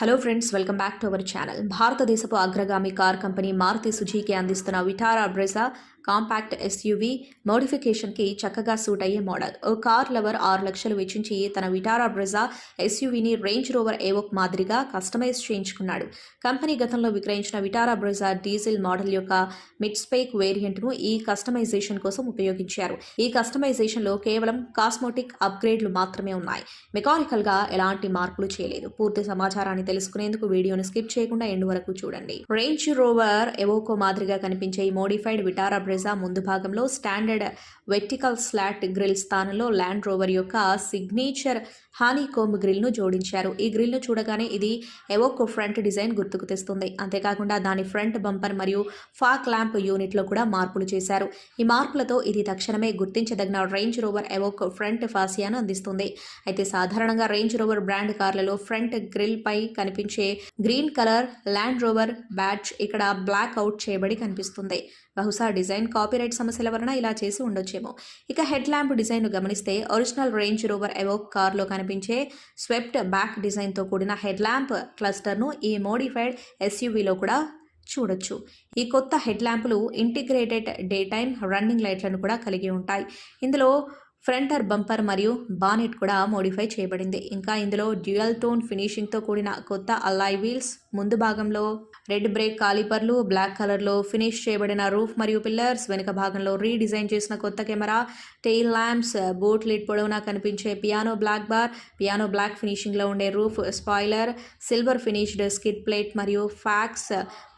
Hello friends welcome back to our channel భారతదేశపు అగ్రగామి car company Maruti Suzuki అందిస్తున్న Vitara Brezza compact SUV మోడిఫికేషన్కి చక్కగా సూట్ అయ్యే మోడల్. ఓ కార్ లవర్ ఆరు లక్షలు వెచ్చించి తన విటారా బ్రెజా ఎస్యూవీని రేంజ్ రోవర్ ఏవోక్ మాదిరిగా కస్టమైజ్ చేయించుకున్నాడు. కంపెనీ గతంలో విక్రయించిన విటారా బ్రెజా డీజిల్ మోడల్ యొక్క మిడ్స్పేక్ వేరియంట్ను ఈ కస్టమైజేషన్ కోసం ఉపయోగించారు. ఈ కస్టమైజేషన్లో కేవలం కాస్మోటిక్ అప్గ్రేడ్లు మాత్రమే ఉన్నాయి. మెకానికల్గా ఎలాంటి మార్పులు చేయలేదు. పూర్తి సమాచారాన్ని తెలుసుకునేందుకు వీడియోను స్కిప్ చేయకుండా ఎండ్ వరకు చూడండి. రేంజ్ రోవర్ ఎవోకో మాదిరిగా కనిపించే ఈ మోడిఫైడ్ విటారా బ్రెజా ముందు భాగంలో స్టాండర్డ్ వెర్టికల్ స్లాట్ గ్రిల్ స్థానంలో ల్యాండ్ రోవర్ యొక్క సిగ్నేచర్ హానీకోమ్ గ్రిల్ను జోడించారు. ఈ గ్రిల్ను చూడగానే ఇది ఎవోకో ఫ్రంట్ డిజైన్ గుర్తుకు తెస్తుంది. అంతేకాకుండా దాని ఫ్రంట్ బంపర్ మరియు ఫాక్ ల్యాంప్ యూనిట్లో కూడా మార్పులు చేశారు. ఈ మార్పులతో ఇది తక్షణమే గుర్తించదగిన రేంజ్ రోవర్ ఎవోక్ ఫ్రంట్ ఫాసియాను అందిస్తుంది. అయితే సాధారణంగా రేంజ్ రోవర్ బ్రాండ్ కార్లలో ఫ్రంట్ గ్రిల్ పై కనిపించే green colour Land Rover badge ఇక్కడ బ్లాక్ అవుట్ చేయబడి కనిపిస్తుంది. బహుశా డిజైన్ కాపీరైట్ సమస్యల వలన ఇలా చేసి ఉండొచ్చేమో. ఇక హెడ్ ల్యాంప్ డిజైన్ గమనిస్తే ఒరిజినల్ రేంజ్ రోవర్ ఎవోక్ కార్లో కనిపించే స్వెప్ట్ బ్యాక్ డిజైన్తో కూడిన హెడ్ ల్యాంప్ క్లస్టర్ను ఈ మోడిఫైడ్ ఎస్యూవీలో కూడా చూడొచ్చు. ఈ కొత్త హెడ్ ల్యాంపులు ఇంటిగ్రేటెడ్ డే టైమ్ రన్నింగ్ లైట్లను కూడా కలిగి ఉంటాయి. ఇందులో ఫ్రంటర్ బంపర్ మరియు బానెట్ కూడా మోడిఫై చేయబడింది. ఇంకా ఇందులో డ్యూయల్ టోన్ ఫినిషింగ్తో కూడిన కొత్త అల్లాయ్ వీల్స్ ముందు భాగంలో రెడ్ బ్రేక్ కాలిపర్లు బ్లాక్ కలర్లో ఫినిష్ చేయబడిన రూఫ్ మరియు పిల్లర్స్ వెనుక భాగంలో రీడిజైన్ చేసిన కొత్త camera tail lamps boot lid పొడవునా కనిపించే piano black bar piano black ఫినిషింగ్లో ఉండే roof spoiler silver finished skid plate మరియు ఫ్యాక్స్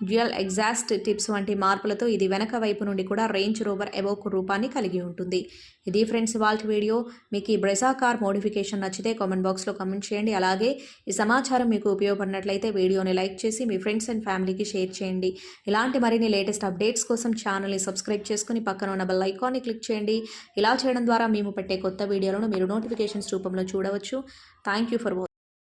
డ్యూయల్ ఎగ్జాస్ట్ టిప్స్ వంటి మార్పులతో ఇది వెనక వైపు నుండి కూడా రేంజ్ రోవర్ ఎవోక్ రూపాన్ని కలిగి ఉంటుంది. ఇది ఫ్రెండ్స్ ఇవాళ వీడియో మీకు ఈ బ్రెజా కార్ మోడిఫికేషన్ నచ్చితే కామెంట్ బాక్స్లో కామెంట్ చేయండి. అలాగే ఈ సమాచారం మీకు ఉపయోగపడినట్లయితే వీడియోని లైక్ చేసి మీ ఫ్రెండ్స్ అండ్ ఫ్యామిలీకి షేర్ చేయండి. ఇలాంటి మరిన్ని లేటెస్ట్ అప్డేట్స్ కోసం ఛానల్ని సబ్స్క్రైబ్ చేసుకుని పక్కన ఉన్న బెల్ ఐకాన్ని క్లిక్ చేయండి. ఇలా చేయడం ద్వారా మేము పెట్టే కొత్త వీడియోలను మీరు నోటిఫికేషన్స్ రూపంలో చూడవచ్చు. Thank you for